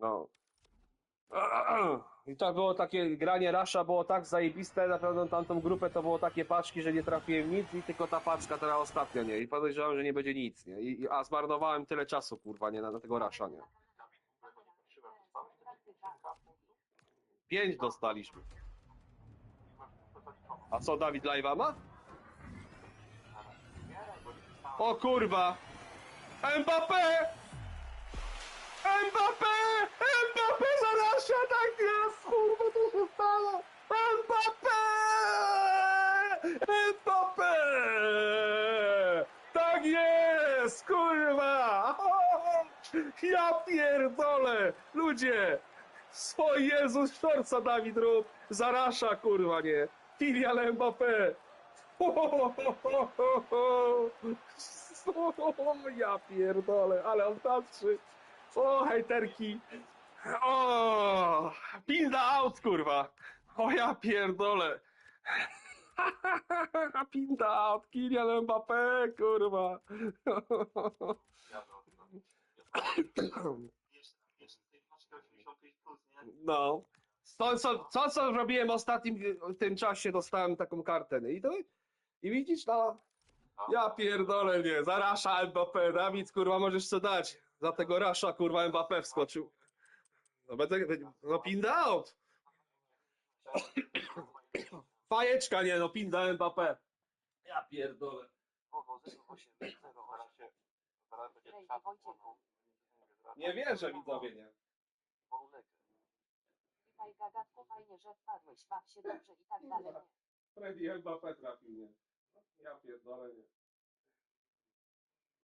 No. I to było takie granie Rasha było tak zajebiste, na pewno tamtą grupę to było takie paczki, że nie trafiłem nic i tylko ta paczka teraz ostatnia, nie? I podejrzewam, że nie będzie nic, nie? I, a zmarnowałem tyle czasu, kurwa, nie? Na, na tego Rasha, nie? Pięć dostaliśmy. A co, Dawid Live'a ma? O kurwa! Mbappé! Mbappé! Mbappé zarasza, tak jest! Kurwa, to się stało! Mbappé! Mbappé! Tak jest! Kurwa! Ja pierdolę! Ludzie! O Jezus, sztorca Dawid Rób! Zarasza, kurwa, nie! Kylian Mbappé! O, ja pierdolę, ale on patrzy. O, hejterki. O, pinda out, kurwa. O, ja pierdolę. Pinda out, Kylian Mbappé, kurwa. Jest, jest w tej paczce 85 plus, nie? No. To, co, co, co robiłem w ostatnim w tym czasie, dostałem taką kartę. I, to, I widzisz, no. Ja pierdolę, nie. Za Rasza Mbappé. Dawid, kurwa, możesz co dać. Za tego Rasza, kurwa, Mbappé wskoczył. No, będę, no pinda out. Fajeczka, nie, no pinda Mbappé. Ja pierdolę. Owo 08, 0 w razie. Zaraz będzie Ej, czat. Wojciechu. Nie wierzę, widzowie, nie. Witaj gagatku, fajnie, że wpadłeś, baw się dobrze i tak dalej. Freddy Mbappé trafił, nie. Ja pierdolę, nie.